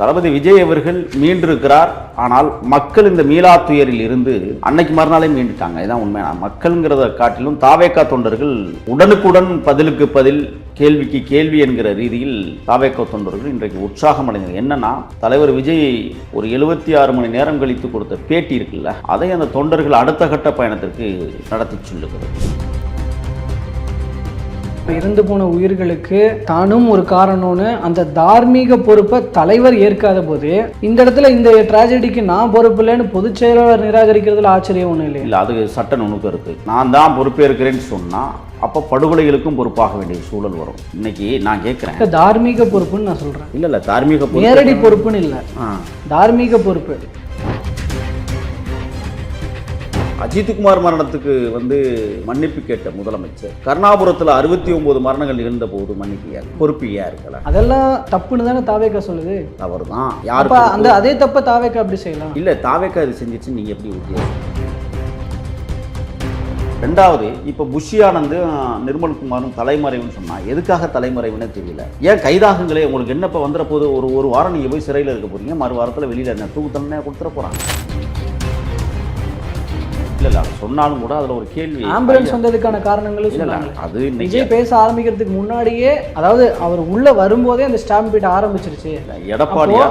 தளபதி விஜய் அவர்கள் மீண்டிருக்கிறார். ஆனால் மக்கள் இந்த மீளா துயரில் இருந்து அன்னைக்கு மறுநாளே மீண்டுட்டாங்க. இதான் உண்மை. மக்கள்ங்கிறத காட்டிலும் தாவேக்கா தொண்டர்கள் உடனுக்குடன் பதிலுக்கு பதில் கேள்விக்கு கேள்வி என்கிற ரீதியில் தாவேக்கா தொண்டர்கள் இன்றைக்கு உற்சாகம் அடைந்தது. என்னன்னா தலைவர் விஜய் ஒரு எழுபத்தி ஆறு மணி நேரம் கழித்து கொடுத்த பேட்டி இருக்குல்ல அதை அந்த தொண்டர்கள் அடுத்த கட்ட பயணத்திற்கு நடத்தி சொல்லுகிறது. இறந்து போன உயிர்களுக்கு தானும் ஒரு காரணம்னு அந்த தார்மீக பொறுப்பை தலைவர் ஏற்காத போது இந்த இடத்துல இந்த டிராஜடிக்கு நான் பொறுப்பு இல்லைன்னு பொதுச் செயலாளர் நிராகரிக்கிறதுல ஆச்சரியம் ஒன்றும் இல்லை இல்லை அது சட்ட நுணுக்கம் இருக்கு நான் தான் பொறுப்பேற்கிறேன்னு சொன்னா அப்போ படுகொலைகளுக்கும் பொறுப்பாக வேண்டிய சூழல் வரும். இன்னைக்கு நான் கேட்குறேன் தார்மீக பொறுப்புன்னு நான் சொல்றேன். இல்ல இல்ல தார்மீக பொறுப்பு நேரடி பொறுப்புன்னு இல்லை. தார்மீக பொறுப்பு. அஜித்குமார் மரணத்துக்கு வந்து மன்னிப்பு கேட்ட முதலமைச்சர். கருணாபுரத்துல அறுபத்தி ஒன்பது மரணங்கள் நிகழ்ந்த போது மன்னிப்பு யார்? பொறுப்பு ஏன் இருக்கல? அதெல்லாம் தப்புன்னு தானே தாவேக்கா சொல்லுது? அவர் தான் யாருக்கு அந்த அதே தப்ப தாவேக்கா அப்படி செய்யலாம். இல்ல தாவேக்கா இது செஞ்சிச்சு நீங்க எப்படி உறுதியா ரெண்டாவது இப்ப புஷி ஆனந்தும் நிர்மல்குமாரும் தலைமறைவுன்னு சொன்னா எதுக்காக தலைமறைவுன்னு தெரியல. ஏன் கைதாகுங்களே உங்களுக்கு என்ன இப்ப வந்துட போது ஒரு ஒரு வாரம் நீங்க போய் சிறையில் இருக்க போறீங்க மறு வாரத்துல வெளியில என்ன தூக்கு தண்டனை கொடுத்துட போறாங்க? இல்ல இல்ல சொன்னாலும் கூட அதுல ஒரு கேள்வி ஆம்புலன்ஸ் வந்ததுக்கான காரணங்களும் சொன்னாங்க. அது விஜய் பேச ஆரம்பிக்கிறதுக்கு முன்னாடியே அதாவது அவர் உள்ள வரும்போதே அந்த ஸ்டாம்ப் பீட் ஆரம்பிச்சிருச்சு. எடப்பாடியா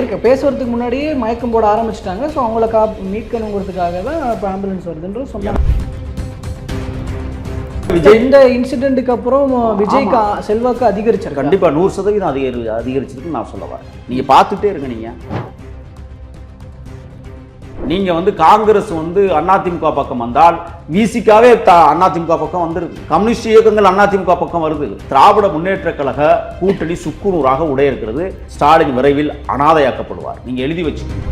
ஏற்க பேசுறதுக்கு முன்னாடியே மயக்கம் போட ஆரம்பிச்சிட்டாங்க. ஸோ அவங்கள கா மீட்கணுங்கிறதுக்காக தான் இப்போ ஆம்புலன்ஸ் வருதுன்ற சொன்னாங்க. இந்த இன்சிடென்ட்டுக்கு அப்புறம் விஜய்க்கு செல்வாக்கு அதிகரிச்சிருக்கு? கண்டிப்பா நூறு சதவீதம் அதிகரி அதிகரிச்சிருக்கு நான் சொல்ல வரேன். நீங்க பார்த்துட்டே இருங்க நீங்க. நீங்கள் வந்து காங்கிரஸ் வந்து அதிமுக பக்கம் வந்தால் விசிக்காவே அதிமுக பக்கம் வந்துருது. கம்யூனிஸ்ட் இயக்கங்கள் அதிமுக பக்கம் வருது. திராவிட முன்னேற்ற கழக கூட்டணி சுக்குநூறாக உடைய இருக்கிறது ஸ்டாலின் விரைவில் அனாதையாக்கப்படுவார். நீங்கள் எழுதி வச்சுக்கோங்க.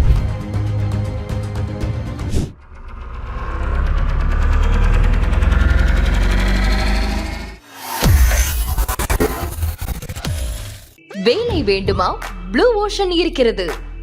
வேலை வேண்டுமா? ப்ளூ ஓஷன் இருக்கிறது.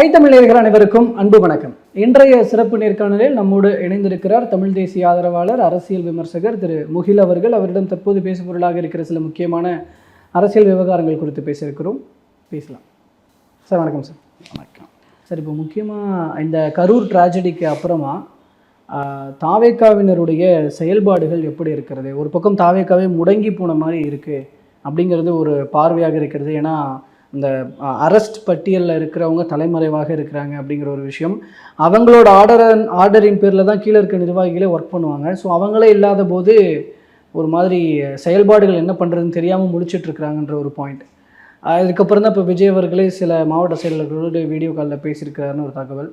ஐ தமிழர்கள் அனைவருக்கும் அன்பு வணக்கம். இன்றைய சிறப்பு நேர்காணலில் நம்மோடு இணைந்திருக்கிறார் தமிழ் தேசிய ஆதரவாளர் அரசியல் விமர்சகர் திரு முகில் அவர்கள். அவரிடம் தற்போது பேசுபொருளாக இருக்கிற சில முக்கியமான அரசியல் விவகாரங்கள் குறித்து பேசியிருக்கிறோம். பேசலாம். சார் வணக்கம் சார். வணக்கம். சார் இப்போ முக்கியமாக இந்த கரூர் டிராஜடிக்கு அப்புறமா தாவேக்காவினருடைய செயல்பாடுகள் எப்படி இருக்கிறது? ஒரு பக்கம் தாவேக்காவே முடங்கி போன மாதிரி இருக்குது அப்படிங்கிறது ஒரு பார்வையாக இருக்கிறது. ஏன்னா இந்த அரெஸ்ட் பட்டியலில் இருக்கிறவங்க தலைமறைவாக இருக்கிறாங்க அப்படிங்கிற ஒரு விஷயம். அவங்களோட ஆர்டர் ஆர்டரின் பேரில் தான் கீழே இருக்க நிர்வாகிகளே ஒர்க் பண்ணுவாங்க. ஸோ அவங்களே இல்லாத போது ஒரு மாதிரி செயல்பாடுகள் என்ன பண்ணுறதுன்னு தெரியாமல் முடிச்சிட்ருக்குறாங்கன்ற ஒரு பாயிண்ட் அதுக்கப்புறம் தான் இப்போ விஜய் அவர்களே சில மாவட்ட செயலர்களோடு வீடியோ காலில் பேசியிருக்கிறாருன்னு ஒரு தகவல்.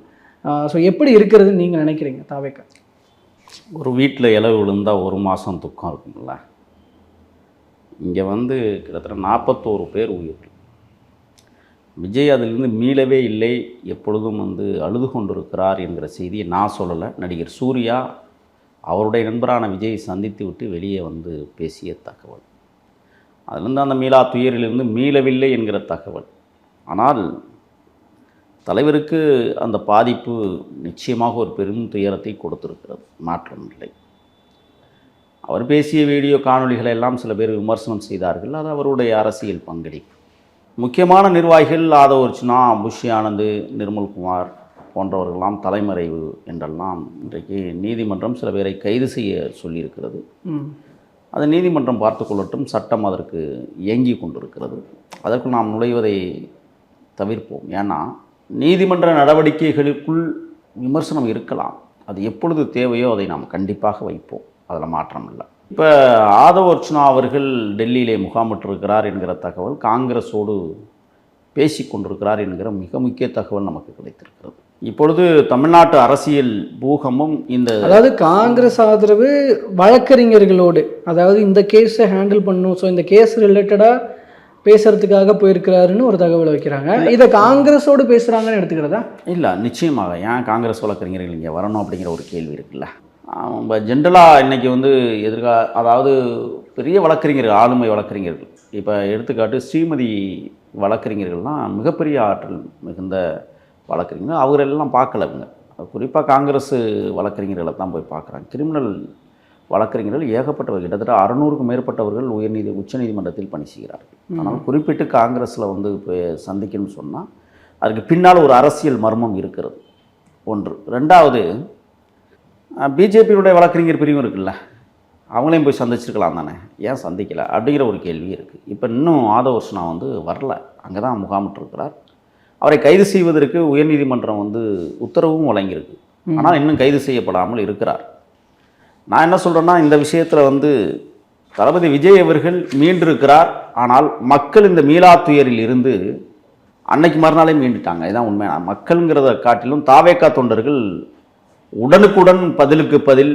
ஸோ எப்படி இருக்கிறதுன்னு நீங்கள் நினைக்கிறீங்க தாவேக்கா? ஒரு வீட்டில் இலவு விழுந்தால் ஒரு மாதம் துக்கம் இருக்குங்களா இங்கே வந்து கிட்டத்தட்ட நாற்பத்தோரு பேர் உயிர் விஜய் அதிலிருந்து மீளவே இல்லை எப்பொழுதும் வந்து அழுது கொண்டிருக்கிறார் என்கிற செய்தியை நான் சொல்லலை. நடிகர் சூர்யா அவருடைய நண்பரான விஜயை சந்தித்து விட்டு வெளியே வந்து பேசிய தகவல். அதிலிருந்து அந்த மீளா துயரிலிருந்து மீளவில்லை என்கிற தகவல். ஆனால் தலைவருக்கு அந்த பாதிப்பு நிச்சயமாக ஒரு பெரும் துயரத்தை கொடுத்திருக்கிறது. மாற்றம் இல்லை. அவர் பேசிய வீடியோ காணொளிகளை எல்லாம் சில பேர் விமர்சனம் செய்தார்கள். அது அவருடைய அரசியல் பங்களிப்பு. முக்கியமான நிர்வாகிகள் ஆதவ் அர்ச்சனா புஷி ஆனந்த் நிர்மல்குமார் போன்றவர்களெல்லாம் தலைமறைவு என்றெல்லாம் இன்றைக்கு நீதிமன்றம் சில பேரை கைது செய்ய சொல்லியிருக்கிறது. அது நீதிமன்றம் பார்த்து கொள்ளட்டும் சட்டம் அதற்கு இயங்கி கொண்டிருக்கிறது. அதற்கு நாம் நுழைவதை தவிர்ப்போம். ஏன்னா நீதிமன்ற நடவடிக்கைகளுக்குள் விமர்சனம் இருக்கலாம். அது எப்பொழுது தேவையோ அதை நாம் கண்டிப்பாக வைப்போம். அதில் மாற்றம் இல்லை இப்போ ஆதவ் அர்ச்சனா அவர்கள் டெல்லியிலே முகாமிட்டிருக்கிறார் என்கிற தகவல் காங்கிரஸோடு பேசி கொண்டிருக்கிறார் என்கிற மிக முக்கிய தகவல் நமக்கு கிடைத்திருக்கிறது. இப்பொழுது தமிழ்நாட்டு அரசியல் பூகமும் இந்த அதாவது காங்கிரஸ் ஆதரவு வழக்கறிஞர்களோடு அதாவது இந்த கேஸை ஹேண்டில் பண்ணணும் ஸோ இந்த கேஸ் ரிலேட்டடாக பேசுறதுக்காக போயிருக்கிறாருன்னு ஒரு தகவல் வைக்கிறாங்க. இதை காங்கிரஸோடு பேசுகிறாங்கன்னு எடுத்துக்கிறதா? இல்லை நிச்சயமாக. ஏன் காங்கிரஸ் வழக்கறிஞர்கள் இங்கே வரணும் அப்படிங்கிற ஒரு கேள்வி இருக்குல்ல? நம்ம ஜென்ரலாக இன்றைக்கி வந்து எதிர்கா அதாவது பெரிய வழக்கறிஞர்கள் ஆளுமை வழக்கறிஞர்கள். இப்போ எடுத்துக்காட்டு ஸ்ரீமதி வழக்கறிஞர்கள்லாம் மிகப்பெரிய ஆற்றல் மிகுந்த வழக்கறிஞர்கள். அவரெல்லாம் பார்க்கல இவங்க. குறிப்பாக காங்கிரஸ் வழக்கறிஞர்களை தான் போய் பார்க்குறாங்க. கிரிமினல் வழக்கறிஞர்கள் ஏகப்பட்டவர்கள் கிட்டத்தட்ட அறநூறுக்கும் மேற்பட்டவர்கள் உயர்நீதி உச்சநீதிமன்றத்தில் பணி செய்கிறார்கள். ஆனால் குறிப்பிட்டு காங்கிரஸில் வந்து இப்போ சந்திக்கணும்னு சொன்னால் அதுக்கு பின்னால் ஒரு அரசியல் மர்மம் இருக்கிறது. ஒன்று. ரெண்டாவது பிஜேபியினுடைய வழக்கறிஞர் பிரிவும் இருக்குல்ல அவங்களையும் போய் சந்திச்சிருக்கலாம் தானே. ஏன் சந்திக்கலை அப்படிங்கிற ஒரு கேள்வி இருக்குது இப்போ இன்னும் ஆதவர்ஷனா வந்து வரல. அங்கே தான் முகாமிட்டிருக்கிறார் அவரை கைது செய்வதற்கு உயர்நீதிமன்றம் வந்து உத்தரவும் வழங்கியிருக்கு. ஆனால் இன்னும் கைது செய்யப்படாமல் இருக்கிறார். நான் என்ன சொல்கிறேன்னா இந்த விஷயத்தில் வந்து தளபதி விஜய் அவர்கள் மீண்டிருக்கிறார். ஆனால் மக்கள் இந்த மீளா துயரில் இருந்து அன்னைக்கு மறுநாளே மீண்டுட்டாங்க. இதான் உண்மை. மக்கள்ங்கிறத காட்டிலும் தாவேக்கா தொண்டர்கள் உடனுக்குடன் பதிலுக்கு பதில்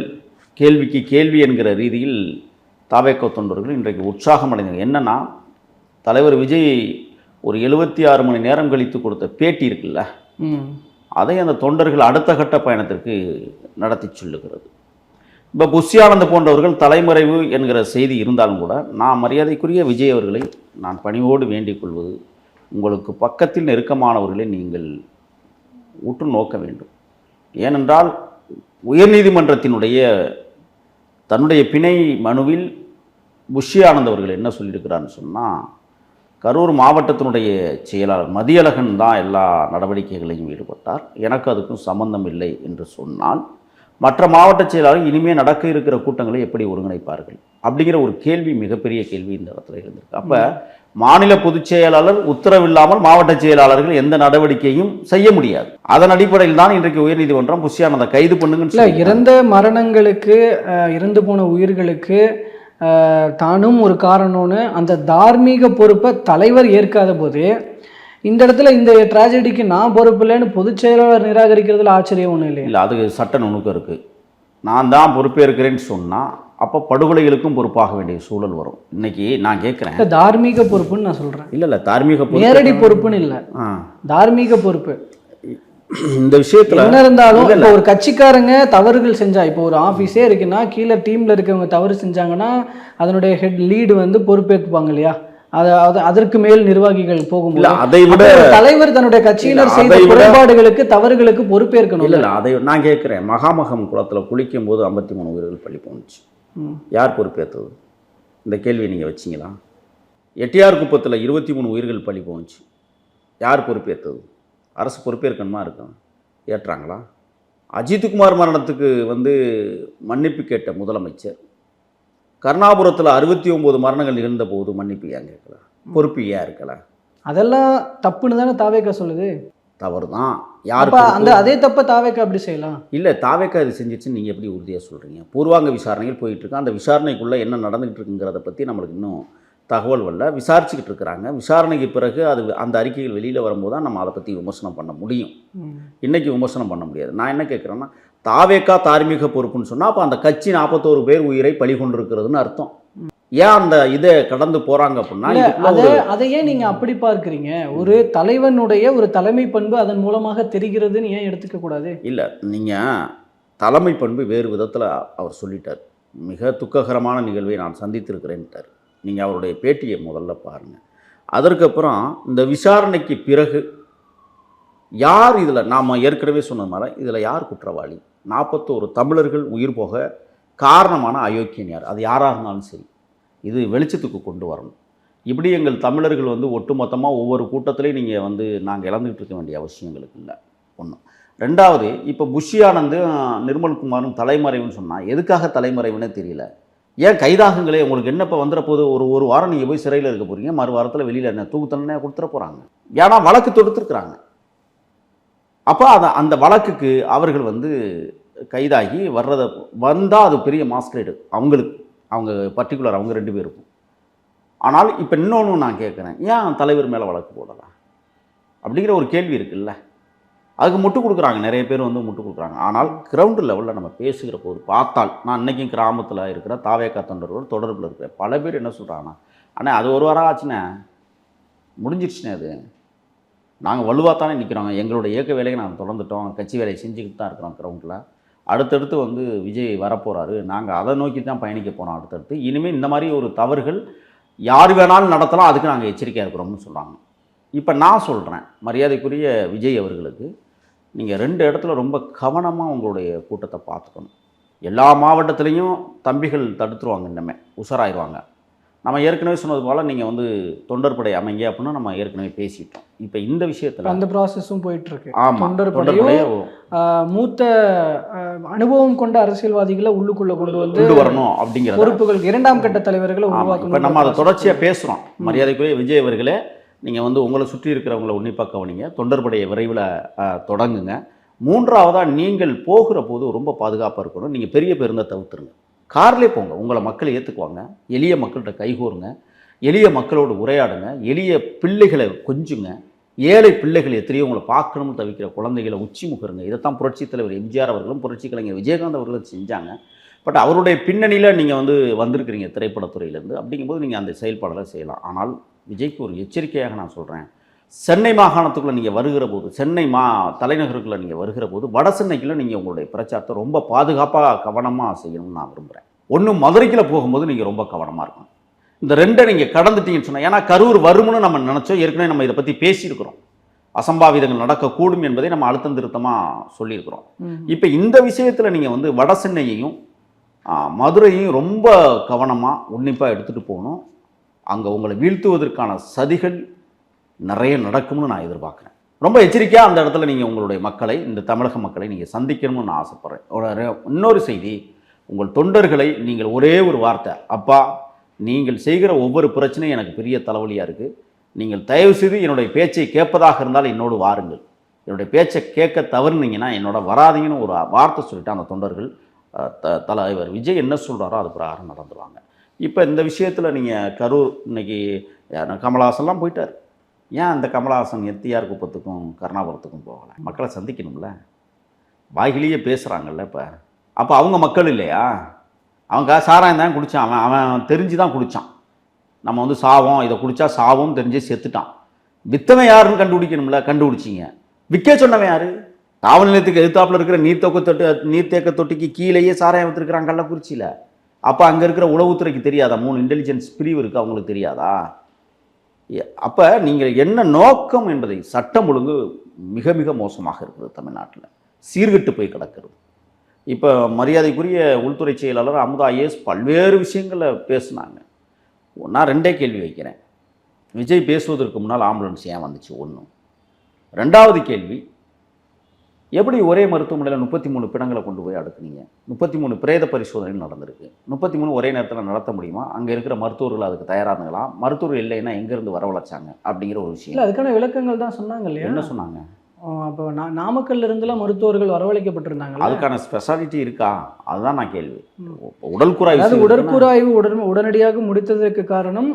கேள்விக்கு கேள்வி என்கிற ரீதியில் தாவேக்கா தொண்டர்கள் இன்றைக்கு உற்சாகம் அடைந்தாங்க என்னன்னா தலைவர் விஜய் ஒரு எழுபத்தி ஆறு மணி நேரம் கழித்து கொடுத்த பேட்டி இருக்குல்ல அதை அந்த தொண்டர்கள் அடுத்த கட்ட பயணத்திற்கு நடத்தி சொல்லுகிறது. இப்போ புஷ்யானந்த போன்றவர்கள் தலைமறைவு என்கிற செய்தி இருந்தாலும் கூட நான் மரியாதைக்குரிய விஜய் அவர்களை நான் பணிவோடு வேண்டிக் கொள்வது உங்களுக்கு பக்கத்தில் நெருக்கமானவர்களை நீங்கள் உற்று நோக்க வேண்டும். ஏனென்றால் உயர்நீதிமன்றத்தினுடைய தன்னுடைய பிணை மனுவில் புஷ்யானந்த் அவர்கள் என்ன சொல்லியிருக்கிறான்னு சொன்னால் கரூர் மாவட்டத்தினுடைய செயலாளர் மதியழகன் தான் எல்லா நடவடிக்கைகளையும் ஈடுபட்டார். எனக்கு அதுக்கும் சம்பந்தம் இல்லை என்று சொன்னால் மற்ற மாவட்ட செயலாளர் இனிமேல் நடக்க இருக்கிற கூட்டங்களை எப்படி ஒருங்கிணைப்பார்கள்? அப்படிங்கிற ஒரு கேள்வி மிகப்பெரிய கேள்வி இந்த இடத்துல இருந்திருக்கு அப்போ மாநில பொதுச் செயலாளர் உத்தரவில்லாமல் மாவட்ட செயலாளர்கள் எந்த நடவடிக்கையும் செய்ய முடியாது. அதன் அடிப்படையில் தான் இன்றைக்கு உயர்நீதிமன்றம் புஷ்யானந்தை கைது சொல்லியிருக்காங்க. இறந்த மரணங்களுக்கு இறந்து போன உயிர்களுக்கு தானும் ஒரு காரணம்னு அந்த தார்மீக பொறுப்பை தலைவர் ஏற்காத போது இந்த இடத்துல இந்த ட்ராஜடிக்கு நான் பொறுப்பு இல்லைன்னு பொதுச் செயலாளர் நிராகரிக்கிறதுல ஆச்சரியம் ஒன்றும் இல்லையா? இல்லை அது சட்ட நுணுக்கம் இருக்குது நான் தான் பொறுப்பேற்கிறேன்னு சொன்னால் அப்போ படுகொலைகளுக்கும் பொறுப்பாக வேண்டிய சூழல் வரும். இன்னைக்கு நான் கேட்குறேன் இல்ல, தார்மீக பொறுப்புன்னு நான் சொல்றேன். இல்லை இல்லை தார்மீக பொறுப்பு நேரடி பொறுப்புன்னு இல்லை. ஆ. தார்மீக பொறுப்பு. இந்த விஷயத்தில் என்ன இருந்தாலும் இப்போ ஒரு கட்சிக்காரங்க தவறுகள் செஞ்சா இப்போ ஒரு ஆஃபீஸே இருக்குன்னா கீழே டீம்ல இருக்கவங்க தவறு செஞ்சாங்கன்னா அதனுடைய ஹெட் லீடு வந்து பொறுப்பேற்றுப்பாங்க இல்லையா? அது அது- அதற்கு மேல் நிர்வாகிகள் இல்லை போகும்போது அதை விட தலைவர் தன்னுடைய கட்சியினர் செய்த குறைபாடுகளுக்கு தவறுகளுக்கு பொறுப்பேற்கணும். இல்லை அதை நான் கேட்குறேன். மகாமகம் குளத்தில் குளிக்கும் போது ஐம்பத்தி மூணு உயிர்கள் பள்ளி போணுச்சு. யார் பொறுப்பேற்றது? இந்த கேள்வியை நீங்கள் வச்சிங்களா? எட்டியார் குப்பத்தில் இருபத்தி மூணு உயிர்கள் பள்ளி போணுச்சு. யார் பொறுப்பேற்றது? அரசு பொறுப்பேற்கணுமா இருக்கும் ஏற்றாங்களா? அஜித்குமார் மரணத்துக்கு வந்து மன்னிப்பு கேட்ட முதலமைச்சர். கருணாபுரத்தில் அறுபத்தி ஒம்பது மரணங்கள் நிகழ்ந்த போது மன்னிப்பு ஏன் கேட்கல? பொறுப்பு ஏன் இருக்கல? அதெல்லாம் தப்புன்னு தானே தாவேக்கா சொல்லுது? தவறு தான் யார் அந்த? அதே தப்ப தாவேக்கா அப்படி செய்யலாம்? இல்லை தாவேக்கா இது செஞ்சிச்சுன்னு நீங்கள் எப்படி உறுதியாக சொல்கிறீங்க பூர்வாங்க விசாரணைகள் போயிட்டு இருக்கு அந்த விசாரணைக்குள்ளே என்ன நடந்துகிட்டு இருக்குங்கிறத பற்றி நம்மளுக்கு இன்னும் தகவல் வரல. விசாரிச்சுக்கிட்டு இருக்கிறாங்க. விசாரணைக்கு பிறகு அது அந்த அறிக்கைகள் வெளியில் வரும்போது தான் நம்ம அதை பற்றி விமர்சனம் பண்ண முடியும். இன்றைக்கி விமர்சனம் பண்ண முடியாது. நான் என்ன கேட்குறேன்னா தாவேக்கா தார்மீக பொறுப்புன்னு சொன்னால் அப்போ அந்த கட்சி நாற்பத்தோரு பேர் உயிரை பலி கொண்டிருக்கிறதுன்னு அர்த்தம். ஏன் அந்த இதை கடந்து போகிறாங்க அப்படின்னா இல்ல, இதுக்குள்ள அதை ஒரு அதை ஏன் நீங்க அப்படி பார்க்கறீங்க. ஒரு தலைவனுடைய ஒரு தலைமை பண்பு அதன் மூலமாக தெரிகிறதுன்னு ஏன் எடுத்துக்க கூடாது? இல்லை நீங்கள் தலைமை பண்பு வேறு விதத்தில் அவர் சொல்லிட்டார். மிக துக்ககரமான நிகழ்வை நான் சந்தித்திருக்கிறேன்ட்டார். நீங்கள் அவருடைய பேட்டியை முதல்ல பாருங்கள் அதற்கப்புறம் இந்த விசாரணைக்கு பிறகு யார் இதில் நாம் ஏற்கனவே சொன்ன மாதிரி இதில் யார் குற்றவாளி? நாற்பத்தோரு தமிழர்கள் உயிர் போக காரணமான அயோக்கியன் யார்? அது யாராக இருந்தாலும் சரி இது வெளிச்சத்துக்கு கொண்டு வரணும். இப்படி எங்கள் தமிழர்கள் வந்து ஒட்டுமொத்தமாக ஒவ்வொரு கூட்டத்திலையும் நீங்கள் வந்து நாங்கள் இழந்துகிட்டு இருக்க வேண்டிய அவசியங்களுக்கு இல்லை. ஒன்று ரெண்டாவது இப்போ புஷி ஆனந்தும் நிர்மல்குமாரும் தலைமறைவுன்னு சொன்னால் எதுக்காக தலைமறைவுன்னே தெரியல. ஏன் கைதாகுங்களே உங்களுக்கு என்ன இப்போ வந்துட போது ஒரு ஒரு வாரம் நீங்கள் போய் சிறையில் இருக்க போகிறீங்க மறு வாரத்தில் வெளியில் என்ன தூக்கு தண்டனை கொடுத்துட போகிறாங்க ஏன்னா வழக்கு தொடுத்துருக்குறாங்க. அப்போ அதை அந்த வழக்குக்கு அவர்கள் வந்து கைதாகி வர்றதை வந்தால் அது பெரிய மாஸ்கரேடு. அவங்களுக்கு அவங்க பர்டிகுலர் அவங்க ரெண்டு பேருக்கும். ஆனால் இப்போ இன்னொன்று நான் கேட்குறேன் ஏன் தலைவர் மேலே வழக்கு போடலாம் அப்படிங்கிற ஒரு கேள்வி இருக்குல்ல. அதுக்கு முட்டு கொடுக்குறாங்க. நிறைய பேர் வந்து முட்டு கொடுக்குறாங்க. ஆனால் கிரவுண்டு லெவலில் நம்ம பேசுகிற போது பார்த்தால் நான் இன்றைக்கும் கிராமத்தில் இருக்கிற தாவேக்கா தொண்டர்கள் தொடர்பில் இருக்கிற பல பேர் என்ன சொல்கிறாங்கன்னா அண்ணா அது ஒரு வாரம் ஆச்சுண்ணே. முடிஞ்சிருச்சுண்ணே அது. நாங்கள் வலுவாக தானே நிற்கிறோம் எங்களுடைய இயக்க வேலையை நாங்கள் தொடர்ந்துட்டோம். கட்சி வேலையை செஞ்சுக்கிட்டு தான் இருக்கிறோம் கிரவுண்டில் அடுத்தடுத்து வந்து விஜய் வரப்போகிறாரு நாங்கள் அதை நோக்கி தான் பயணிக்க போகிறோம் அடுத்தடுத்து. இனிமேல் இந்த மாதிரி ஒரு தவறுகள் யார் வேணாலும் நடத்தலாம். அதுக்கு நாங்கள் எச்சரிக்கையாக இருக்கிறோம்னு சொல்கிறாங்க இப்போ நான் சொல்கிறேன் மரியாதைக்குரிய விஜய் அவர்களுக்கு நீங்கள் ரெண்டு இடத்துல ரொம்ப கவனமாக உங்களுடைய கூட்டத்தை பார்த்துக்கணும். எல்லா மாவட்டத்துலேயும் தம்பிகள் தடுத்துருவாங்க இன்னமே உஷாராயிருவாங்க. நம்ம ஏற்கனவே சொன்னது போல் நீங்கள் வந்து தொண்டர்படை அமைங்க அப்படின்னு நம்ம ஏற்கனவே பேசிட்டோம். இப்போ இந்த விஷயத்தில் அந்த ப்ராசஸும் போயிட்டு இருக்கு ஆமாம் தொண்டர் தொண்டர்படையை ஆஹ் மூத்த அனுபவம் கொண்ட அரசியல்வாதிகளை உள்ளுக்குள்ள கொண்டு வந்து கொண்டு வரணும் அப்படிங்கிறத பொறுப்புகள் இரண்டாம் கட்ட தலைவர்களை ஆமாம் இப்போ உருவாக்கணும் நம்ம அதை தொடர்ச்சியாக பேசுகிறோம் மரியாதைக்குரிய விஜய் அவர்களே நீங்கள் வந்து உங்களை சுற்றி இருக்கிறவங்கள உன்னிப்பாக கவனிங்க. தொண்டர்படையை விரைவில் தொடங்குங்க. மூன்றாவதாக நீங்கள் போகிற போது ரொம்ப பாதுகாப்பாக இருக்கணும். நீங்கள் பெரிய பேருந்தை தவிர்த்துருங்க. கார்லேயே போங்க. உங்களை மக்கள் ஏற்றுக்குவாங்க எளிய மக்கள்கிட்ட கைகோருங்க எளிய மக்களோடு உரையாடுங்க. எளிய பிள்ளைகளை கொஞ்சுங்க. ஏழை பிள்ளைகள் எத்தனையோ உங்களை பார்க்கணும்னு தவிக்கிற குழந்தைகளை உச்சி முகருங்க. இதைத்தான் புரட்சித் தலைவர் எம்ஜிஆர் அவர்களும் புரட்சி கலைஞர் விஜயகாந்த் அவர்களும் செஞ்சாங்க. பட் அவருடைய பின்னணியில் நீங்கள் வந்து வந்திருக்கிறீங்க திரைப்படத்துறையிலேருந்து. அப்படிங்கும்போது நீங்கள் அந்த செயல்பாடெல்லாம் செய்யலாம். ஆனால் விஜய்க்கு ஒரு எச்சரிக்கையாக நான் சொல்கிறேன் சென்னை மாகாணத்துக்குள்ளே நீங்கள் வருகிற போது சென்னை மா தலைநகருக்குள்ளே நீங்கள் வருகிற போது வட சென்னைக்குள்ளே நீங்கள் உங்களுடைய பிரச்சாரத்தை ரொம்ப பாதுகாப்பாக கவனமாக செய்யணும்னு நான் விரும்புகிறேன் ஒன்று மதுரைக்குள்ள போகும்போது நீங்கள் ரொம்ப கவனமாக இருக்கணும். இந்த ரெண்டை நீங்கள் கடந்துட்டீங்கன்னு சொன்னால் ஏன்னா கரூர் வரும்னு நம்ம நினச்சோம் ஏற்கனவே நம்ம இதை பற்றி பேசியிருக்கிறோம். அசம்பாவிதங்கள் நடக்கக்கூடும் என்பதை நம்ம அழுத்தம் திருத்தமாக சொல்லியிருக்கிறோம். இப்போ இந்த விஷயத்தில் நீங்கள் வந்து வட சென்னையையும் ஆ, மதுரையையும் ரொம்ப கவனமாக உன்னிப்பாக எடுத்துகிட்டு போகணும். அங்கே உங்களை வீழ்த்துவதற்கான சதிகள் நிறைய நடக்கும்னு நான் எதிர்பார்க்குறேன். ரொம்ப எச்சரிக்கையாக அந்த இடத்துல நீங்கள் உங்களுடைய மக்களை இந்த தமிழக மக்களை நீங்கள் சந்திக்கணும்னு நான் ஆசைப்பட்றேன். ஒரு இன்னொரு செய்தி உங்கள் தொண்டர்களை நீங்கள் ஒரே ஒரு வார்த்தை அப்பா நீங்கள் செய்கிற ஒவ்வொரு பிரச்சனையும் எனக்கு பெரிய தலைவலியாக இருக்குது நீங்கள் தயவு செய்து என்னுடைய பேச்சை கேட்பதாக இருந்தால் என்னோடு வாருங்கள். என்னுடைய பேச்சை கேட்க தவறுனீங்கன்னா என்னோட வராதீங்கன்னு ஒரு வார்த்தை சொல்லிட்டு அந்த தொண்டர்கள் த தலைவர் விஜய் என்ன சொல்கிறாரோ அது பிரகாரம் நடந்துருவாங்க. இப்போ இந்த விஷயத்தில் நீங்கள் கரூர் இன்னைக்கு யாரு, கமலஹாசன்லாம் போயிட்டார். ஏன் அந்த கமலஹாசன் எத்தியார் குப்பத்துக்கும் கருணாபுரத்துக்கும் போகலை? மக்களை சந்திக்கணும்ல. வாய்கிலேயே பேசுகிறாங்கல்ல இப்போ. அப்போ அவங்க மக்கள் இல்லையா? அவங்க சாராயம் தான் குடித்தான் அவன் அவன் தெரிஞ்சு தான் குடித்தான் நம்ம வந்து சாவோம் இதை குடித்தா சாவோம் தெரிஞ்சு செத்துட்டான். வித்தவன் யாருன்னு கண்டுபிடிக்கணும்ல? கண்டுபிடிச்சிங்க. விற்க சொன்னவன் யார்? காவல் நிலையத்துக்கு எதிர்த்தாப்பில் இருக்கிற நீர்த்தொக்க தொட்டு நீர்த்தேக்க தொட்டிக்கு கீழேயே சாராயம் விற்றுருக்கிறான் கள்ளக்குறிச்சியில். அப்போ அங்கே இருக்கிற உளவுத்துறைக்கு தெரியாதா? மூணு இன்டெலிஜென்ஸ் பிரிவு இருக்குது அவங்களுக்கு தெரியாதா? அப்போ நீங்கள் என்ன நோக்கம் என்பதை சட்டம் ஒழுங்கு மிக மிக மோசமாக இருக்குது தமிழ்நாட்டில். சீர்கெட்டு போய் கிடக்கிறது. இப்போ மரியாதைக்குரிய உள்துறை செயலாளர் அமுதா ஐஏஎஸ் பல்வேறு விஷயங்களை பேசுனாங்க. நான் ரெண்டே கேள்வி வைக்கிறேன். விஜய் பேசுவதற்கு முன்னால் ஆம்புலன்ஸ் ஏன் வந்துச்சு? ஒன்று ரெண்டாவது கேள்வி எப்படி ஒரே மருத்துவமனையில் முப்பத்தி மூணு பிணங்களை கொண்டு போய் அடுக்குனீங்க? முப்பத்தி மூணு பிரேத பரிசோதனை நடந்திருக்கு. முப்பத்தி மூணு ஒரே நேரத்தில் நடத்த முடியுமா? அங்கே இருக்கிற மருத்துவர்கள் அதுக்கு தயாரானுங்களா மருத்துவர் இல்லைன்னா எங்கேருந்து வரவழைச்சாங்க? அப்படிங்கிற ஒரு இல்ல விஷயம் அதுக்கான விளக்கங்கள் தான் சொன்னாங்க இல்லையா? என்ன சொன்னாங்க? அப்போ நா- நாமக்கல்ல இருந்துலாம் மருத்துவர்கள் வரவழைக்கப்பட்டிருந்தாங்க அதுக்கான ஸ்பெஷாலிட்டி இருக்கா? அதுதான் நான் கேள்வி. உடல் குறாய்வு அதாவது உடற்கூறாய்வு உடன் உடனடியாக முடித்ததற்கு காரணம்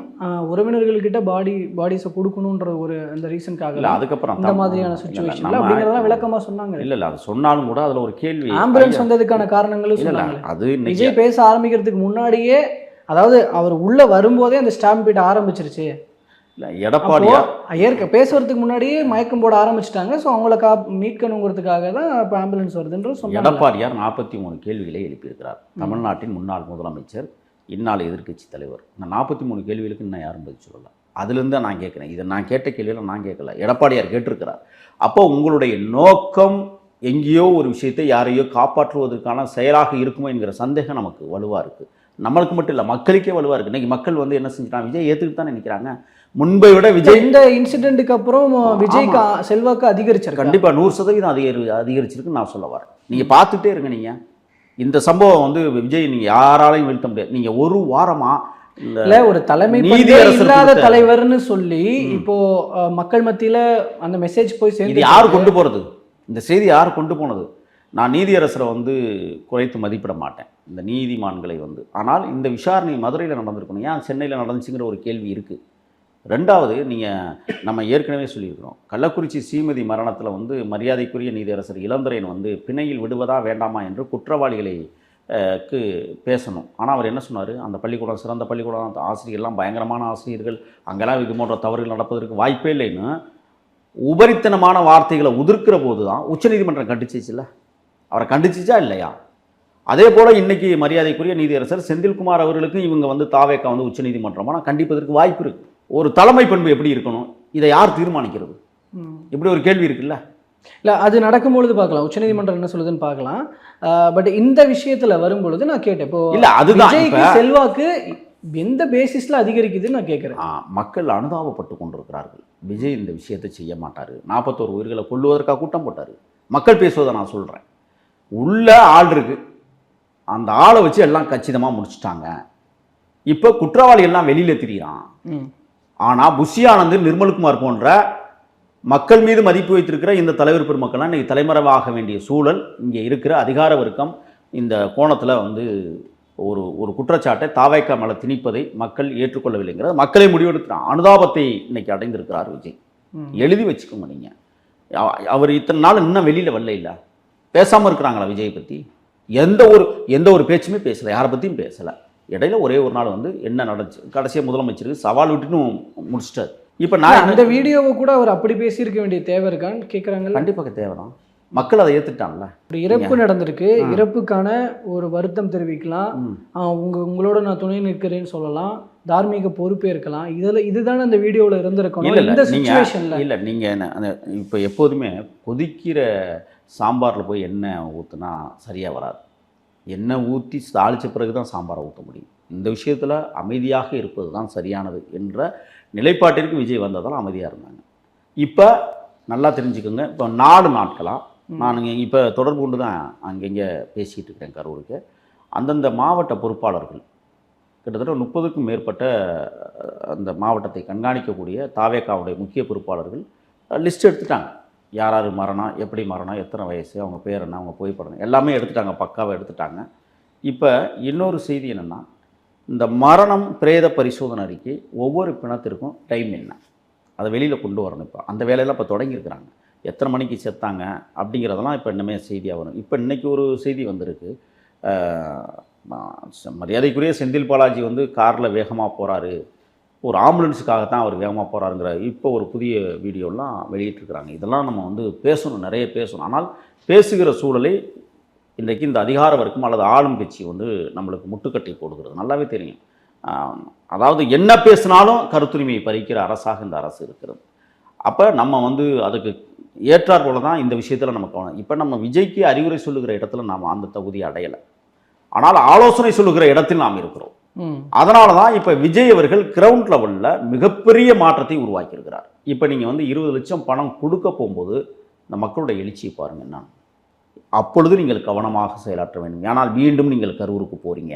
உறவினர்கள்கிட்ட பாடி பாடிஸை கொடுக்கணுன்ற ஒரு அந்த ரீசன்காக இல்ல அதுக்கப்புறம் தான். மாதிரியான நம்ம- அப்படிங்கிறதெல்லாம் விளக்கமா சொன்னாங்க. இல்ல இல்ல அது சொன்னாலும் கூட அதுல ஒரு கேள்வி. ஆம்புலன்ஸ் வந்ததுக்கான காரணங்களும் சொன்னாங்க அது விஜய் பேச ஆரம்பிக்கிறதுக்கு முன்னாடியே அதாவது அவர் உள்ள வரும்போதே அந்த ஸ்டாம்ப் பீட் ஆரம்பிச்சிருச்சு. எடப்பாடியா? ஏற்க பேசுறதுக்கு முன்னாடியே மயக்கம் போட ஆரம்பிச்சிட்டாங்க. ஸோ அவங்கள கா மீட்கணுங்கிறதுக்காக தான் இப்போ ஆம்புலன்ஸ் வருதுன்ற சொன்னாங்க. எடப்பாடியார் நாற்பத்தி மூணு கேள்விகளை எழுப்பியிருக்கிறார். தமிழ்நாட்டின் முன்னாள் முதலமைச்சர் இந்நாள் எதிர்க்கட்சி தலைவர். இந்த நாற்பத்தி மூணு கேள்விகளுக்கு இன்னும் யாரும் பதில் சொல்லல. அதுலேருந்து நான் கேட்குறேன். இதை நான் கேட்ட கேள்வியில் நான் கேட்கல. எடப்பாடியார் கேட்டிருக்கிறார். அப்போ உங்களுடைய நோக்கம் எங்கேயோ ஒரு விஷயத்தை யாரையோ காப்பாற்றுவதற்கான செயலாக இருக்குமோ என்கிற சந்தேகம் நமக்கு வலுவாக இருக்குது நம்மளுக்கு மட்டும் இல்லை மக்களுக்கே வலுவாக இருக்குது இன்னைக்கு மக்கள் வந்து என்ன செஞ்சுட்டாங்க? விஜய் ஏற்றுக்கிட்டு தானே நிற்கிறாங்க முன்பை விட விஜய் இந்த இன்சிடென்ட்டுக்கு அப்புறம் விஜய்க்கு செல்வாக்கு அதிகரிச்சிருக்கு? கண்டிப்பாக நூறு சதவீதம் அதிகரி அதிகரிச்சிருக்குன்னு நான் சொல்ல வரேன். நீங்கள் பார்த்துட்டே இருங்க நீங்கள் இந்த சம்பவம் வந்து விஜய் நீங்கள் யாராலையும் வீழ்த்த முடியாது. நீங்கள் ஒரு வாரமாக இல்ல ஒரு தலைமை இல்லாத தலைவர்னு சொல்லி இப்போ மக்கள் மத்தியில அந்த மெசேஜ் போய் சேர்ந்து யார் கொண்டு போகிறது இந்த செய்தி யார் கொண்டு போனது? நான் நீதியரசரை வந்து குறைத்து மதிப்பிட மாட்டேன். இந்த நீதிமான்களை வந்து. ஆனால் இந்த விசாரணை மதுரையில் நடந்திருக்கணும். ஏன் சென்னையில் நடந்துச்சுங்கிற ஒரு கேள்வி இருக்குது ரெண்டாவது நீங்கள் நம்ம ஏற்கனவே சொல்லியிருக்கிறோம். கள்ளக்குறிச்சி சீமதி மரணத்தில் வந்து மரியாதைக்குரிய நீதியரசர் இளந்துரையன் வந்து பிணையில் விடுவதா வேண்டாமா என்று குற்றவாளிகளை க்கு பேசணும். ஆனால் அவர் என்ன சொன்னார்? அந்த பள்ளிக்கூடம் சிறந்த பள்ளிக்கூடம் அந்த ஆசிரியர்லாம் பயங்கரமான ஆசிரியர்கள் அங்கெல்லாம் இது போன்ற தவறுகள் நடப்பதற்கு வாய்ப்பே இல்லைன்னு உபரித்தனமான வார்த்தைகளை உதிர்க்கிற போது தான் உச்சநீதிமன்றம் கண்டிச்சிச்சுல்ல? அவரை கண்டிச்சிச்சா இல்லையா? அதே போல் இன்றைக்கி மரியாதைக்குரிய நீதியரசர் செந்தில்குமார் அவர்களுக்கு இவங்க வந்து தாவேக்கா வந்து உச்சநீதிமன்றமான கண்டிப்பதற்கு வாய்ப்பு இருக்குது ஒரு தலைமை பண்பு எப்படி இருக்கணும்? இதை யார் தீர்மானிக்கிறது. இப்படி ஒரு கேள்வி இருக்குல்ல? இல்லை அது நடக்கும்பொழுது பார்க்கலாம். உச்சநீதிமன்றம் என்ன சொல்லுதுன்னு பார்க்கலாம். பட் இந்த விஷயத்துல வரும்பொழுது நான் கேட்டேன். இப்போ இல்ல அதுதான் செல்வாக்கு எந்த பேசிஸ்ல அதிகரிக்குதுன்னு நான் கேட்குறேன் மக்கள் அனுதாபப்பட்டு கொண்டிருக்கிறார்கள். விஜய் இந்த விஷயத்தை செய்ய மாட்டார். நாற்பத்தோரு உயிர்களை கொல்லுவதற்காக கூட்டம் போட்டார். மக்கள் பேசுவதை நான் சொல்கிறேன் உள்ள ஆள் இருக்கு. அந்த ஆளை வச்சு எல்லாம் கச்சிதமாக முடிச்சிட்டாங்க. இப்போ குற்றவாளி எல்லாம் வெளியில் திரியிறான். ஆனால் புஷி ஆனந்த் நிர்மல்குமார் போன்ற மக்கள் மீது மதிப்பு வைத்திருக்கிற இந்த தலைவர் பெருமக்கள்லாம் இன்னைக்கு தலைமறைவாக வேண்டிய சூழல் இங்கே இருக்கிற அதிகார வர்க்கம் இந்த கோணத்தில் வந்து ஒரு ஒரு குற்றச்சாட்டை தாவைக்கா மேலே திணிப்பதை மக்கள் ஏற்றுக்கொள்ளவில்லைங்கிறது மக்களை முடிவெடுக்கிறான் அனுதாபத்தை இன்னைக்கு அடைந்திருக்கிறார் விஜய். எழுதி வச்சுக்கோங்க நீங்கள் அவர் இத்தனை நாள் இன்னும் வெளியில் வரல இல்லை. பேசாமல் இருக்கிறாங்களா விஜய் பற்றி எந்த ஒரு எந்த ஒரு பேச்சுமே பேசலை. யாரை பற்றியும் பேசலை. இடையில ஒரே ஒரு நாள் வந்து என்ன நடந்துச்சு? கடைசியாக முதலமைச்சருக்கு சவால் விட்டுன்னு முடிச்சிட்டார். இப்போ நான் அந்த வீடியோவை கூட அவர் அப்படி பேசியிருக்க வேண்டிய தேவை இருக்கான்னு கேட்குறாங்கல்ல கண்டிப்பாக தேவைதான். மக்கள் அதை ஏற்றுட்டான்ல ஒரு இறப்பு நடந்திருக்கு. இறப்புக்கான ஒரு வருத்தம் தெரிவிக்கலாம். உங்க உங்களோட நான் துணை நிற்கிறேன்னு சொல்லலாம். தார்மீக பொறுப்பே இருக்கலாம். இதுல இதுதானே அந்த வீடியோவில் இருந்திருக்கணும். இல்லை இந்த சுச்சுவேஷன்ல இல்லை நீங்கள் என்ன அந்த இப்போ எப்போதுமே கொதிக்கிற சாம்பாரில் போய் எண்ணெய் ஊற்றுனா சரியாக வராது. எண்ணெய் ஊற்றி தாளித்த பிறகு தான் சாம்பாரை ஊற்ற முடியும். இந்த விஷயத்தில் அமைதியாக இருப்பது தான் சரியானது என்ற நிலைப்பாட்டிற்கு விஜய் வந்ததால் அமைதியாக இருந்தாங்க. இப்போ நல்லா தெரிஞ்சுக்கோங்க. இப்போ நாலு நாட்களாக நான் இப்போ தொடர்பு கொண்டு தான் அங்கங்கே பேசிகிட்டு இருக்கிறேன் கரூருக்கு. அந்தந்த மாவட்ட பொறுப்பாளர்கள் கிட்டத்தட்ட முப்பதுக்கும் மேற்பட்ட அந்த மாவட்டத்தை கண்காணிக்கக்கூடிய தாவேக்காவுடைய முக்கிய பொறுப்பாளர்கள் லிஸ்ட் எடுத்துட்டாங்க. யார் யார் மரணம் எப்படி மரணம் எத்தனை வயசு அவங்க பேர் என்ன அவங்க புகைப்படம் எல்லாமே எடுத்துட்டாங்க பக்காவாக எடுத்துட்டாங்க. இப்போ இன்னொரு செய்தி என்னென்னா இந்த மரணம் பிரேத பரிசோதனை அறிக்கை ஒவ்வொரு பிணத்திற்கும் டைம் என்ன? அதை வெளியில் கொண்டு வரணும் இப்போ. அந்த வேலையெல்லாம் இப்போ தொடங்கியிருக்கிறாங்க. எத்தனை மணிக்கு செத்தாங்க அப்படிங்கிறதெல்லாம் இப்போ இன்னுமே செய்தியாக வரும். இப்போ இன்றைக்கி ஒரு செய்தி வந்திருக்கு. மரியாதைக்குரிய செந்தில் பாலாஜி வந்து காரில் வேகமாக போகிறாரு ஒரு ஆம்புலன்ஸுக்காக தான் அவர் வேகமாக போகிறாருங்கிற இப்போ ஒரு புதிய வீடியோலாம் வெளியிட்டிருக்கிறாங்க. இதெல்லாம் நம்ம வந்து பேசணும் நிறைய பேசணும். ஆனால் பேசுகிற சூழலை இன்றைக்கு இந்த அதிகார வர்க்கம் அல்லது ஆளும் கட்சி வந்து நம்மளுக்கு முட்டுக்கட்டை போடுகிறது. நல்லாவே தெரியும். அதாவது என்ன பேசினாலும் கருத்துரிமையை பறிக்கிற அரசாக இந்த அரசு இருக்கிறது. அப்போ நம்ம வந்து அதுக்கு ஏற்றார் போல தான் இந்த விஷயத்தில் நம்ம கவனம். இப்போ நம்ம விஜய்க்கு அறிவுரை சொல்லுகிற இடத்துல நாம் அந்த தகுதி அடையலை. ஆனால் ஆலோசனை சொல்லுகிற இடத்தில் நாம் இருக்கிறோம். அதனால தான் இப்போ விஜய் அவர்கள் கிரவுண்ட் லெவலில் மிகப்பெரிய மாற்றத்தை உருவாக்கியிருக்கிறார். இப்போ நீங்கள் வந்து இருபது லட்சம் பணம் கொடுக்க போகும்போது இந்த மக்களுடைய எழுச்சியை பாருங்க என்னன்னு. அப்பொழுது நீங்கள் கவனமாக செயலாற்ற வேண்டும். ஆனால் மீண்டும் நீங்கள் கரூருக்கு போறீங்க.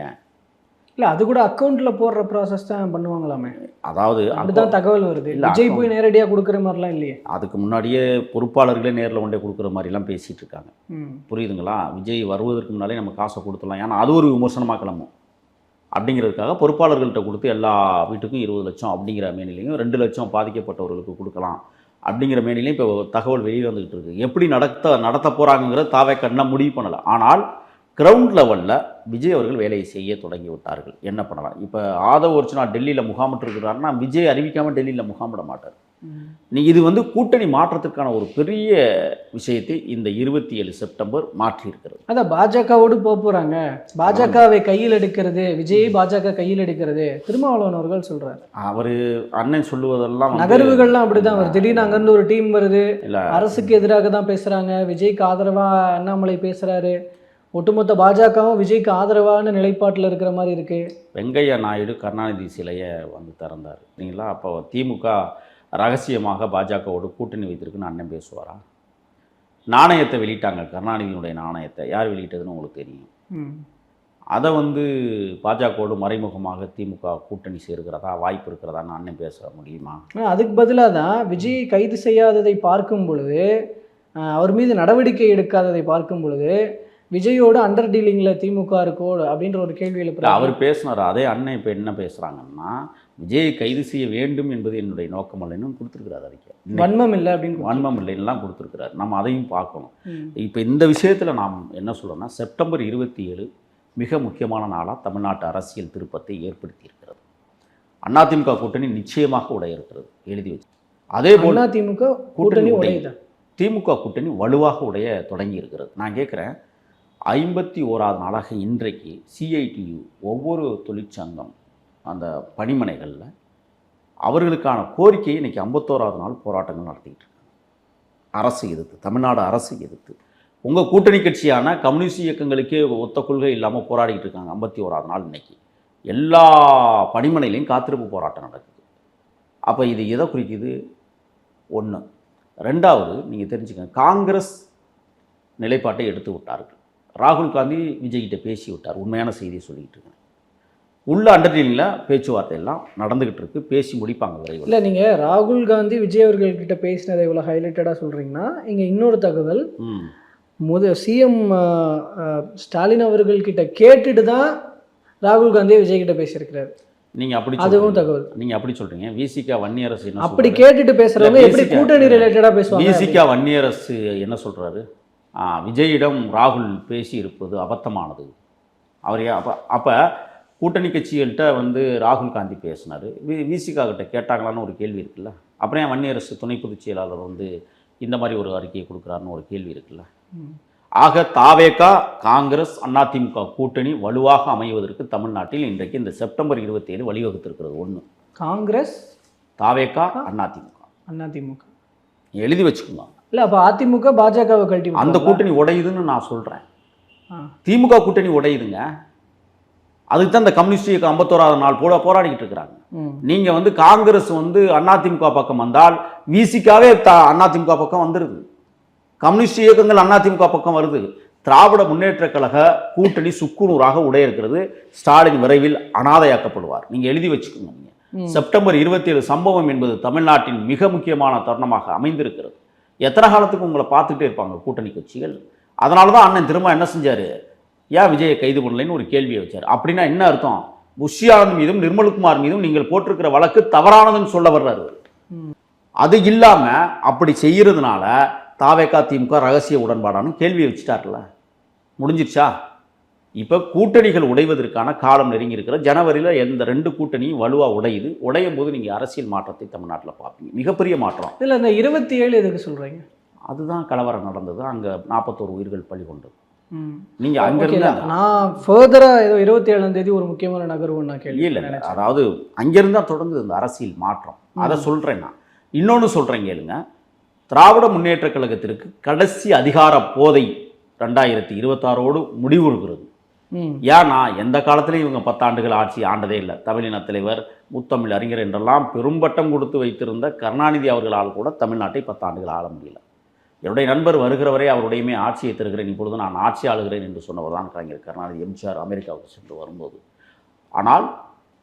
இல்ல அது கூட அக்கௌண்ட்ல போடுற ப்ராசஸ் தான் பண்ணுவாங்களாமே. அதாவது அப்படிதான் தகவல் வருது. விஜய் போய் நேரடியா கொடுக்குற மாதிரிலாம் இல்லையே. அதுக்கு முன்னாடியே பொறுப்பாளர்களே நேரில் கொண்டே கொடுக்குற மாதிரிலாம் பேசிகிட்டு இருக்காங்க. புரியுதுங்களா? விஜய் வருவதற்கு முன்னாலே நம்ம காசை கொடுத்துடலாம். ஏன்னா அது ஒரு விமர்சனமாக கிளம்பும். அப்படிங்கிறதுக்காக பொறுப்பாளர்கள்ட்ட கொடுத்து எல்லா வீட்டுக்கும் இருபது லட்சம் அப்படிங்கிற மேனிலையும் ரெண்டு லட்சம் பாதிக்கப்பட்டவர்களுக்கு கொடுக்கலாம் அப்படிங்கிற மேனிலையும் இப்போ தகவல் வெளியே வந்துக்கிட்டு இருக்குது எப்படி நடத்த நடத்த போகிறாங்கிறத தாவே கண்ணை முடிவு பண்ணலை. ஆனால் கிரவுண்ட் லெவலில் விஜய் அவர்கள் வேலையை செய்ய தொடங்கி விட்டார்கள். என்ன பண்ணலாம்? இப்போ ஆதவ் ஒரிஜினா டெல்லியில் முகாமிட்டு இருக்கிறாருன்னா விஜய் அறிவிக்காமல் டெல்லியில் முகாமிட மாட்டார். நீ இது வந்து கூட்டணி மாற்றத்திற்கான ஒரு பெரிய விஷயத்தை இந்த இருபத்தி ஏழு செப்டம்பர் மாற்றி இருக்கிறது அதான் பாஜகவோடு போக போறாங்க. பாஜகவை கையில் எடுக்கிறது விஜய் பாஜக கையில் எடுக்கிறது திருமாவளவன் அவர்கள் சொல்றாரு. அவர் அண்ணன் சொல்லுவதெல்லாம் நகர்வுகள்லாம் அப்படிதான் வருது. திடீர்னு அங்கிருந்து ஒரு டீம் வருது. இல்ல. அரசுக்கு எதிராக தான் பேசுறாங்க. விஜய்க்கு ஆதரவா அண்ணாமலை பேசுறாரு. ஒட்டுமொத்த பாஜகவும் விஜய்க்கு ஆதரவான நிலைப்பாட்டில் இருக்கிற மாதிரி இருக்கு. வெங்கையா நாயுடு கருணாநிதி சிலையை வந்து திறந்தார். சரிங்களா அப்போ திமுக ரகசியமாக பாஜகவோடு கூட்டணி வைத்திருக்குன்னு அண்ணன் பேசுவாரா? நாணயத்தை வெளியிட்டாங்க கருணாநிதியினுடைய நாணயத்தை. யார் வெளியிட்டதுன்னு உங்களுக்கு தெரியும். அதை வந்து பாஜகவோடு மறைமுகமாக திமுக கூட்டணி சேர்க்கிறதா வாய்ப்பு இருக்கிறதான்னு அண்ணன் பேச முடியுமா? அதுக்கு பதிலாக தான் விஜய் கைது செய்யாததை பார்க்கும் பொழுது அவர் மீது நடவடிக்கை எடுக்காததை பார்க்கும் பொழுது விஜயோட அண்டர் டீலிங்கில் திமுக இருக்கோ அப்படின்ற ஒரு கேள்வி எழுப்புறாரு அவர் பேசினார் அதே அண்ணன் இப்போ என்ன பேசுகிறாங்கன்னா விஜயை கைது செய்ய வேண்டும் என்பது என்னுடைய நோக்கம் இல்லைன்னு கொடுத்துருக்கிறார் அறிக்கை. வன்மம் இல்லை அப்படின்னு வன்மம் இல்லைன்னுலாம் கொடுத்துருக்கிறார். நம்ம அதையும் பார்க்கணும். இப்போ இந்த விஷயத்தில் நாம் என்ன சொல்கிறோம்னா செப்டம்பர் இருபத்தி ஏழு மிக முக்கியமான நாளாக தமிழ்நாட்டு அரசியல் திருப்பத்தை ஏற்படுத்தி இருக்கிறது அதிமுக கூட்டணி நிச்சயமாக உடைய இருக்கிறது எழுதி வச்சு. அதே போல் அதிமுக கூட்டணி உடை. உடையுதா? திமுக கூட்டணி வலுவாக உடைய தொடங்கி இருக்கிறது நான் கேட்குறேன் ஐம்பத்தி ஓராவது நாளாக இன்றைக்கு சிஐடியு ஒவ்வொரு தொழிற்சங்கம் அந்த பணிமனைகளில் அவர்களுக்கான கோரிக்கையை இன்றைக்கி ஐம்பத்தோராது நாள் போராட்டங்கள் நடத்திக்கிட்டு இருக்காங்க. அரசு எதிர்த்து தமிழ்நாடு அரசு எதிர்த்து. உங்கள் கூட்டணி கட்சியான கம்யூனிஸ்ட் இயக்கங்களுக்கே ஒத்த கொள்கை இல்லாமல் போராடிக்கிட்டு இருக்காங்க ஐம்பத்தி ஓராது நாள் இன்னைக்கு. எல்லா பணிமனையிலையும் காத்திருப்பு போராட்டம் நடக்குது. அப்போ இது எதை குறிக்குது? ஒன்று ரெண்டாவது நீங்கள் தெரிஞ்சுக்கங்க காங்கிரஸ் நிலைப்பாட்டை எடுத்து விட்டார்கள் ராகுல் காந்தி விஜய்கிட்ட பேசி விட்டார் உண்மையான செய்தியை சொல்லிக்கிட்டு இருக்கேன். உள்ள அண்டர்டீனில் பேச்சுவார்த்தை எல்லாம் நடந்துக்கிட்டு இருக்கு. பேசி முடிப்பாங்க விரைவில். இல்லை நீங்கள் ராகுல் காந்தி விஜய் அவர்கள்கிட்ட பேசினதை இவ்வளோ ஹைலைட்டடாக சொல்கிறீங்கன்னா இங்கே இன்னொரு தகவல். முத சிஎம் ஸ்டாலின் அவர்கள்கிட்ட கேட்டுட்டு தான் ராகுல் காந்தி விஜய் கிட்ட பேசியிருக்கிறாரு. நீங்கள் அப்படி அதுவும். தகவல். நீங்க அப்படி சொல்றீங்க. விசிகா வன்னியரசு அப்படி? கேட்டுட்டு பேசுறவங்க இல்ல, எப்படி கூட்டணி ரிலேட்டடா பேசுவாங்க? விசிகா வன்னியரசு என்ன சொல்றாரு? ஆ, விஜயிடம் ராகுல் பேசி இருப்பது அபத்தமானது. அவர் அப்போ அப்போ கூட்டணி கட்சிகள்கிட்ட வந்து ராகுல் காந்தி பேசினார். வி விசிகா கிட்ட கேட்டாங்களான்னு ஒரு கேள்வி இருக்குல்ல? அப்புறம் ஏன் வன்னியரசு துணை பொதுச் செயலாளர் வந்து இந்த மாதிரி ஒரு அறிக்கையை கொடுக்குறாருன்னு ஒரு கேள்வி இருக்குல்ல. ஆக தாவேகா காங்கிரஸ் அதிமுக கூட்டணி வலுவாக அமைவதற்கு தமிழ்நாட்டில் இன்றைக்கு இந்த செப்டம்பர் இருபத்தேழு வழிவகுத்திருக்கிறது ஒன்று காங்கிரஸ் தாவேகா அதிமுக அதிமுக எழுதி வச்சுக்கோங்க. இல்ல அப்ப அதிமுக பாஜகவை கழட்டி அந்த? கூட்டணி உடையுதுன்னு நான் சொல்கிறேன் ஆ. திமுக கூட்டணி உடையுதுங்க. அதுக்கு தான் இந்த கம்யூனிஸ்ட் ஐம்பத்தோராவது நாள் போட போராடிக்கிட்டு இருக்கிறாங்க. ம். நீங்கள் வந்து காங்கிரஸ் வந்து அதிமுக பக்கம் வந்தால் விசிக்காவே த அதிமுக பக்கம் வந்துடுது கம்யூனிஸ்ட் இயக்கங்கள் அதிமுக பக்கம் வருது. திராவிட முன்னேற்றக் கழக கூட்டணி சுக்குநூறாக உடைய இருக்கிறது ஸ்டாலின் விரைவில் அனாதையாக்கப்படுவார். நீங்கள் எழுதி வச்சுக்கோங்க. நீங்க. செப்டம்பர் இருபத்தி சம்பவம் என்பது தமிழ்நாட்டின் மிக முக்கியமான தருணமாக அமைந்திருக்கிறது. எத்தனை காலத்துக்கு உங்களை பார்த்துக்கிட்டே இருப்பாங்க கூட்டணி கட்சிகள்? அதனால தான் அண்ணன் திரும்ப என்ன செஞ்சார்? ஏன் விஜயை கைது பண்ணலைன்னு ஒரு கேள்வியை வச்சார். அப்படின்னா என்ன அர்த்தம்? புஷியானந்த் மீதும் நிர்மல்குமார் மீதும் நீங்கள் போட்டிருக்கிற வழக்கு தவறானதுன்னு சொல்ல வர்றாரு அது இல்லாமல் அப்படி செய்கிறதுனால தாவேகா திமுக ரகசிய உடன்பாடானு கேள்வியை வச்சுட்டார்ல முடிஞ்சிருச்சா? இப்போ கூட்டணிகள் உடைவதற்கான காலம் நெருங்கி இருக்கிற ஜனவரியில் எந்த ரெண்டு கூட்டணியும் வலுவாக உடையுது. உடையும் போது நீங்கள் அரசியல் மாற்றத்தை தமிழ்நாட்டில் பார்ப்பீங்க. மிகப்பெரிய மாற்றம். இதுல இந்த இருபத்தி ஏழு எதுக்கு சொல்றீங்க? அதுதான் கலவரம் நடந்தது. அங்கே நாற்பத்தோரு உயிர்கள் பலி கொண்டது. நீங்கள் அங்கிருந்து இல்ல, நான் ஃபர்தரா ஏதோ இருபத்தி ஏழாம் தேதி ஒரு முக்கியமான நகர்வு நான் கேள்வி இல்லை இல்லை. அதாவது அங்கேருந்து தான் தொடங்குது இந்த அரசியல் மாற்றம். அதை சொல்கிறேன் நான். இன்னொன்று சொல்கிறேன் கேளுங்க. திராவிட முன்னேற்றக் கழகத்திற்கு கடைசி அதிகார போதை ரெண்டாயிரத்தி இருபத்தாறோடு முடிவுறுகிறது. ஏன்னா எந்த காலத்திலையும் இவங்க பத்தாண்டுகள் ஆட்சி ஆண்டதே இல்லை. தமிழின தலைவர் முத்தமிழ் அறிஞர் என்றெல்லாம் பெரும்பட்டம் கொடுத்து வைத்திருந்த கருணாநிதி அவர்களால் கூட தமிழ்நாட்டை பத்தாண்டுகள் ஆள முடியல. என்னுடைய நண்பர் வருகிறவரே அவருடையுமே ஆட்சியை தருகிறேன். இப்பொழுது நான் ஆட்சி ஆளுகிறேன் என்று சொன்னவர் தான் கலைஞர் கருணாநிதி எம்ஜிஆர் அமெரிக்காவுக்கு சென்று வரும்போது. ஆனால்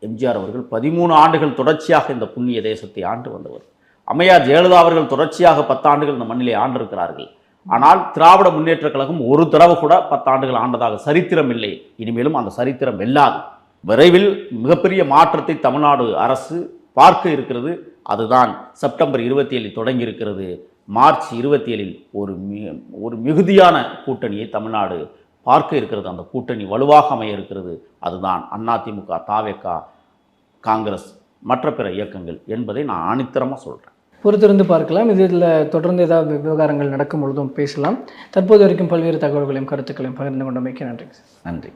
எம்ஜிஆர் அவர்கள் பதிமூணு ஆண்டுகள் தொடர்ச்சியாக இந்த புண்ணிய தேசத்தை ஆண்டு வந்தவர். அம்மையார் ஜெயலலிதா அவர்கள் தொடர்ச்சியாக பத்தாண்டுகள் இந்த மண்ணிலே ஆண்டிருக்கிறார்கள். ஆனால் திராவிட முன்னேற்றக் கழகம் ஒரு தடவை கூட பத்தாண்டுகள் ஆண்டதாக சரித்திரம் இல்லை. இனிமேலும் அந்த சரித்திரம் வெல்லாது. விரைவில் மிகப்பெரிய மாற்றத்தை தமிழ்நாடு அரசு பார்க்க இருக்கிறது. அதுதான் செப்டம்பர் இருபத்தி ஏழில் தொடங்கி இருக்கிறது மார்ச் இருபத்தி ஏழில் ஒரு மி ஒரு மிகுதியான கூட்டணியை தமிழ்நாடு பார்க்க இருக்கிறது. அந்த கூட்டணி வலுவாக அமைய இருக்கிறது. அதுதான் அதிமுக தாவேக்கா காங்கிரஸ் மற்ற பிற இயக்கங்கள் என்பதை நான் ஆணித்தரமாக சொல்கிறேன் பொறுத்திருந்து பார்க்கலாம். இதில் தொடர்ந்து ஏதாவது விவகாரங்கள் நடக்கும் பொழுதும் பேசலாம். தற்போது வரைக்கும் பல்வேறு தகவல்களையும் கருத்துக்களையும் பகிர்ந்து கொண்டமைக்கு நன்றி. நன்றி.